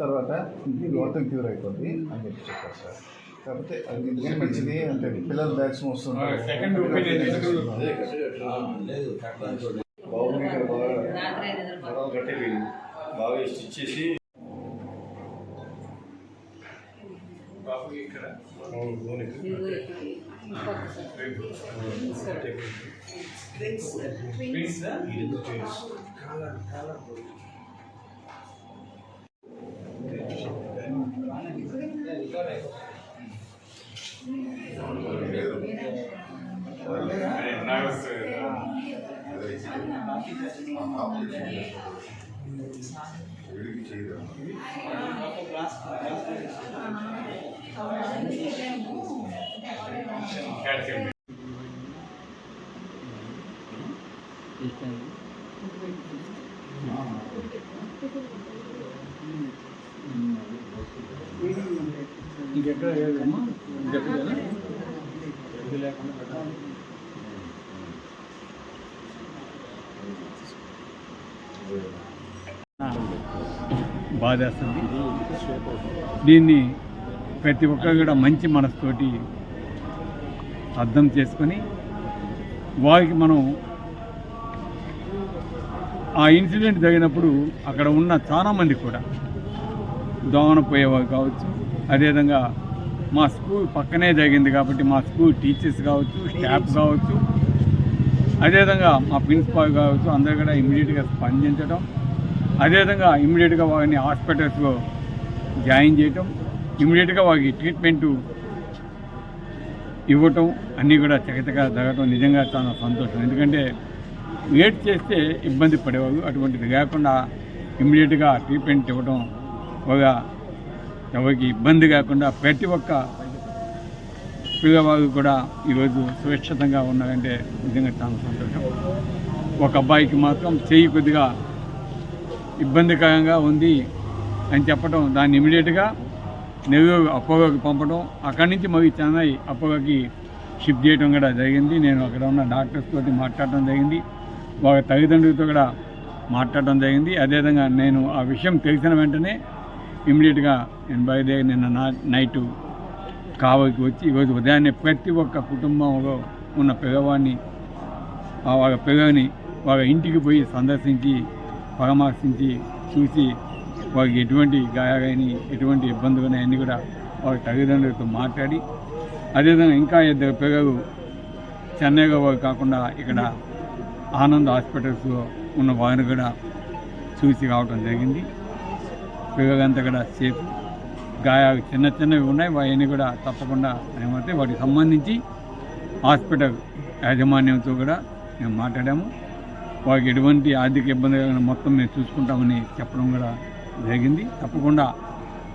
తర్వాత ఇది మొత్తం క్యూర్ అయిపోద్ది అని చెప్పి చెప్పారు సార్. కాకపోతే అది ఎందుకంటే మంచిది అంటే పిల్లలు బ్యాగ్స్ బాగుంది ఇక్కడ. బాగా స్టిచ్ చేసి బాబు ఇక్కడ. ట్విన్స్ నర్వస్ క్యాల్సియం ఇంకెక్కడ ఏదమ్మా ఇంకెక్కడేనా బాధేస్తుంది దీన్ని ప్రతి ఒక్కరు కూడా మంచి మనసుతోటి అర్థం చేసుకొని వారికి మనం ఆ ఇన్సిడెంట్ జరిగినప్పుడు అక్కడ ఉన్న చాలామంది కూడా దోమన పోయేవారు కావచ్చు. అదేవిధంగా మా స్కూల్ పక్కనే జరిగింది కాబట్టి మా స్కూల్ టీచర్స్ కావచ్చు స్టాఫ్ కావచ్చు. అదేవిధంగా మా ప్రిన్సిపాల్ కావచ్చు అందరు కూడా ఇమీడియట్గా స్పందించడం అదేవిధంగా ఇమీడియట్గా వారిని హాస్పిటల్స్లో జాయిన్ చేయటం. ఇమీడియట్గా వారికి ట్రీట్మెంట్ ఇవ్వటం. అన్నీ కూడా చకచకా జరగటం నిజంగా చాలా సంతోషం. ఎందుకంటే వెయిట్ చేస్తే ఇబ్బంది పడేవారు. అటువంటిది కాకుండా ఇమ్మీడియట్గా ట్రీట్మెంట్ ఇవ్వడం ఒక ఎవరికి ఇబ్బంది కాకుండా ప్రతి ఒక్క పిల్లవారు కూడా ఈరోజు సురక్షితంగా ఉన్నారంటే నిజంగా చాలా సంతోషం. ఒక అబ్బాయికి మాత్రం చేయి కొద్దిగా ఇబ్బందికరంగా ఉంది అని చెప్పడం దాన్ని ఇమీడియట్గా నెల్లూరు అపోలోకి పంపడం అక్కడి నుంచి మరి చెన్నై అపోలోకి షిఫ్ట్ చేయడం కూడా జరిగింది. నేను అక్కడ ఉన్న డాక్టర్స్ తోటి మాట్లాడటం జరిగింది. వాళ్ళ తల్లిదండ్రులతో కూడా మాట్లాడటం జరిగింది. అదేవిధంగా నేను ఆ విషయం తెలిసిన వెంటనే ఇమీడియట్గా నేను బయలుదేరి నిన్న నా నైటు కావకి వచ్చి ఈరోజు ఉదయాన్నే ప్రతి ఒక్క కుటుంబంలో ఉన్న పిల్లవాడిని ఆ వాళ్ళ పిల్లని వాళ్ళ ఇంటికి పోయి సందర్శించి పరామర్శించి చూసి వాళ్ళకి ఎటువంటి గాయాలని ఎటువంటి ఇబ్బందులు ఉన్నాయని కూడా వాళ్ళ తల్లిదండ్రులతో మాట్లాడి అదేవిధంగా ఇంకా ఇద్దరు పిల్లలు చెన్నైలో వాళ్ళు కాకుండా ఇక్కడ ఆనంద్ హాస్పిటల్స్లో ఉన్న వారిని కూడా చూసి రావడం జరిగింది. పిల్లలంతా కూడా సేఫ్ గాయాలు చిన్న చిన్నవి ఉన్నాయి. అవన్నీ కూడా తప్పకుండా ఏమంటే వాటికి సంబంధించి హాస్పిటల్ యాజమాన్యంతో కూడా మేము మాట్లాడాము. వారికి ఎటువంటి ఆర్థిక ఇబ్బంది లేకుండా మొత్తం మేము చూసుకుంటామని చెప్పడం కూడా జరిగింది. తప్పకుండా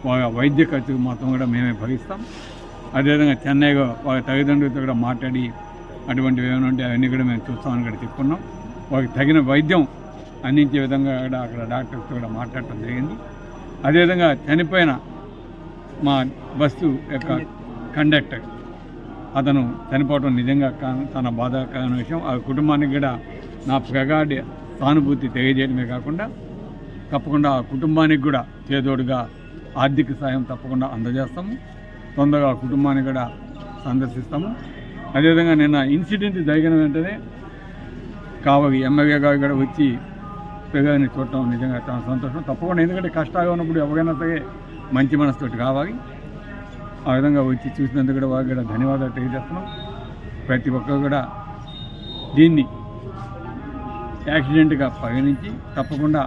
వాళ్ళ వైద్య ఖర్చు మొత్తం కూడా మేమే భరిస్తాం. అదేవిధంగా చెన్నైలో వాళ్ళ తల్లిదండ్రులతో కూడా మాట్లాడి అటువంటివి ఏమైనా ఉంటే అవన్నీ కూడా మేము చూస్తామని కూడా చెప్పుకున్నాం. వాళ్ళకి తగిన వైద్యం అందించే విధంగా కూడా అక్కడ డాక్టర్స్తో కూడా మాట్లాడటం జరిగింది. అదేవిధంగా చనిపోయిన మా బస్సు యొక్క కండక్టర్ అతను చనిపోవడం నిజంగా చాలా బాధాకరమైన విషయం. ఆ కుటుంబానికి కూడా నా ప్రగాఢ సానుభూతి తెలియజేయడమే కాకుండా తప్పకుండా ఆ కుటుంబానికి కూడా చేదోడుగా ఆర్థిక సాయం తప్పకుండా అందజేస్తాము. తొందరగా ఆ కుటుంబాన్ని కూడా సందర్శిస్తాము. అదేవిధంగా నిన్న ఇన్సిడెంట్ జరిగిన వెంటనే కావలి ఎమ్మెల్యే గారు కూడా వచ్చి పిల్లల్ని చూడటం నిజంగా చాలా సంతోషం. తప్పకుండా ఎందుకంటే కష్టాలు ఉన్నప్పుడు ఎవరైనా సరే మంచి మనసుతోటి కావాలి ఆ విధంగా వచ్చి చూసినందుకు కూడా వారికి కూడా ధన్యవాదాలు తెలియజేస్తున్నాం. ప్రతి ఒక్కరు కూడా దీన్ని యాక్సిడెంట్గా పరిగణించి తప్పకుండా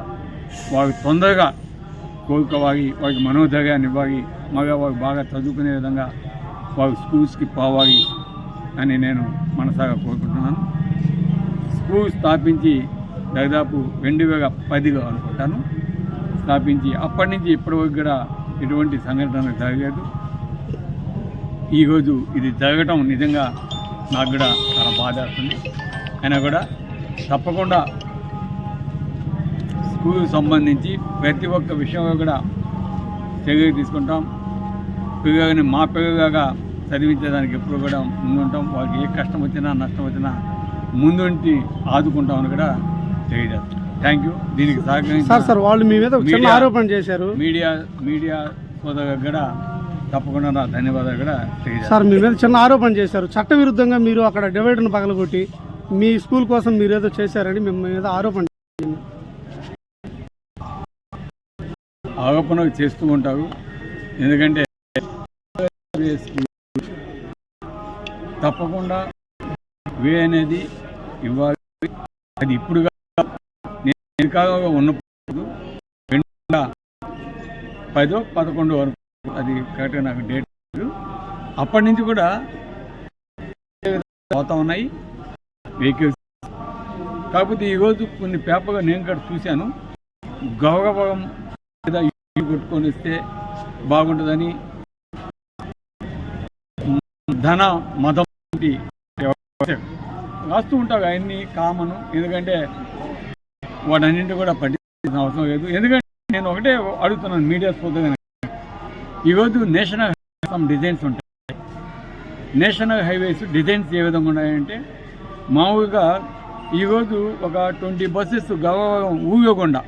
వారు తొందరగా కోరుకోవాలి వారికి మనోధైర్యాన్ని ఇవ్వాలి మళ్ళీ వారు బాగా చదువుకునే విధంగా వారు స్కూల్స్కి పోవాలి అని నేను మనసాగా కోరుకుంటున్నాను. స్కూల్ స్థాపించి దాదాపు రెండు వేల పదిలో అనుకుంటాను. స్థాపించి అప్పటి నుంచి ఇప్పటివరకు కూడా ఎటువంటి సంఘటన జరగలేదు. ఈరోజు ఇది జరగటం నిజంగా నాకు కూడా చాలా బాధ వేస్తుంది. అయినా కూడా తప్పకుండా స్కూల్ సంబంధించి ప్రతి ఒక్క విషయంలో కూడా చర్యలు తీసుకుంటాం. పిల్లలని మా పిల్లలుగా చదివించేదానికి ఎప్పుడు కూడా ముందుంటాం. వాళ్ళకి ఏ కష్టం వచ్చినా నష్టం వచ్చినా ముందుంటి ఆదుకుంటామని కూడా తెలియజేస్తాం థ్యాంక్ యూ దీనికి సార్ సహకరించిన సార్ వాళ్ళు మీ మీద చిన్న ఆరోపణ చేశారు. మీడియా మీడియా సోదరులకు కూడా తప్పకుండా నా ధన్యవాదాలు కూడా సార్ మీ మీద చిన్న ఆరోపణ చేశారు. చట్టవిరుద్ధంగా మీరు అక్కడ డివైడర్ను పగలగొట్టి మీ స్కూల్ కోసం మీరు ఏదో చేశారని మీ మీద ఆరోపణ ఆరోపణలు చేస్తూ ఉంటారు. ఎందుకంటే తప్పకుండా వే అనేది ఇవ్వాలి. అది ఇప్పుడు వెనుకగా ఉన్నప్పుడు రెండు పదో పదకొండు వరకు అది కరెక్ట్గా నాకు డేట్ లేదు. అప్పటి నుంచి కూడా పోతా ఉన్నాయి. వెహికల్స్. కాకపోతే ఈరోజు కొన్ని పేపర్గా నేను కూడా చూశాను. గౌరవం లేదా కొట్టుకొని వస్తే బాగుంటుందని. ధన మతం వంటి రాస్తూ ఉంటావు అవన్నీ కామను. ఎందుకంటే వాటన్నింటి కూడా పట్టించిన అవసరం లేదు. ఎందుకంటే నేను ఒకటే అడుగుతున్నాను మీడియా సోదరుగా ఈరోజు నేషనల్ సమ్ డిజైన్స్ ఉంటాయి. నేషనల్ హైవేస్ డిజైన్స్ ఏ విధంగా ఉన్నాయంటే మామూలుగా ఈరోజు ఒక ట్వంటీ బస్సెస్ గవరం ఊగకుండా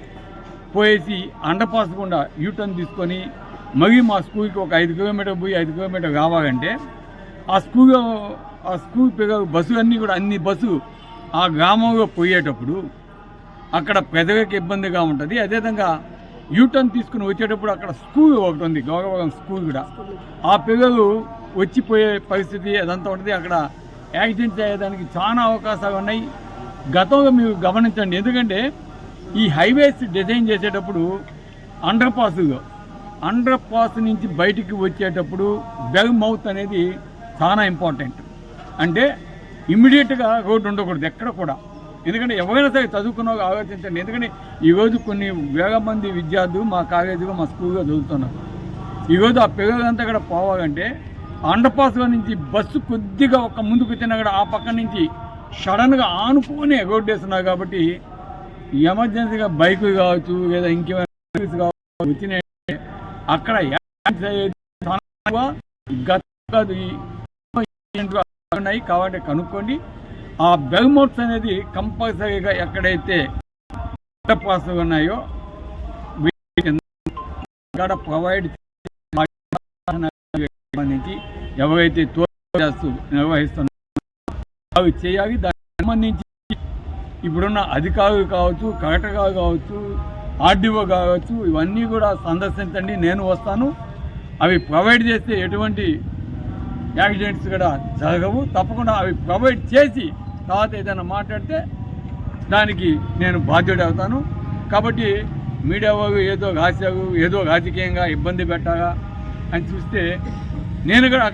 పోయేసి అండర్ పాస్ గుండా యూటర్న్ తీసుకొని మరీ మా స్కూల్కి ఒక ఐదు కిలోమీటర్ పోయి ఐదు కిలోమీటర్ కావాలంటే ఆ స్కూల్ ఆ స్కూల్ పిల్లలు బస్సు అన్నీ కూడా అన్ని బస్సు ఆ గ్రామంలో పోయేటప్పుడు అక్కడ పెదవికి ఇబ్బందిగా ఉంటుంది. అదేవిధంగా యూటర్న్ తీసుకుని వచ్చేటప్పుడు అక్కడ స్కూల్ ఒకటి ఉంది గౌరవం స్కూల్ కూడా. ఆ పిల్లలు వచ్చిపోయే పరిస్థితి అదంతా ఉంటుంది. అక్కడ యాక్సిడెంట్ అయ్యేదానికి చాలా అవకాశాలు ఉన్నాయి. గతంలో మీరు గమనించండి. ఎందుకంటే ఈ హైవేస్ డిజైన్ చేసేటప్పుడు అండర్ పాస్ అండర్ పాస్ నుంచి బయటికి వచ్చేటప్పుడు బెల్ మౌత్ అనేది చాలా ఇంపార్టెంట్ అంటే ఇమ్మీడియట్గా రోడ్డు ఉండకూడదు ఎక్కడ కూడా. ఎందుకంటే ఎవరైనా సరే చదువుకున్న ఆలోచించండి. ఎందుకంటే ఈరోజు కొన్ని వేల మంది విద్యార్థులు మా కాలేజీలో మా స్కూల్లో చదువుతున్నారు. ఈరోజు ఆ పిల్లలంతా కూడా పోవాలంటే అండర్పాస్లో నుంచి బస్సు కొద్దిగా ఒక ముందుకు వచ్చినా కూడా ఆ పక్క నుంచి సడన్గా ఆనుకొని రోడ్డు వేస్తున్నారు కాబట్టి ఎమర్జెన్సీగా బైక్ కావచ్చు లేదా ఇంకేమైనా కావచ్చు వచ్చినాయి అక్కడ చాలా గత కాదు ఉన్నాయి కాబట్టి కనుక్కోండి. ఆ బెల్మోట్స్ అనేది కంపల్సరీగా ఎక్కడైతే పాస్ ఉన్నాయో అక్కడ ప్రొవైడ్ సంబంధించి ఎవరైతే తోడు నిర్వహిస్తున్నారో అవి చేయాలి. దానికి సంబంధించి ఇప్పుడున్న అధికారులు కావచ్చు కలెక్టర్ కావచ్చు ఆర్డీఓ కావచ్చు ఇవన్నీ కూడా సందర్శించండి. నేను వస్తాను. అవి ప్రొవైడ్ చేస్తే ఎటువంటి యాక్సిడెంట్స్ కూడా జరగవు. తప్పకుండా అవి ప్రొవైడ్ చేసి తర్వాత ఏదైనా మాట్లాడితే దానికి నేను బాధ్యుడు అవుతాను కాబట్టి మీడియా వాళ్ళు ఏదో రాశారు ఏదో రాజకీయంగా ఇబ్బంది పెట్టారా అని చూస్తే నేను కూడా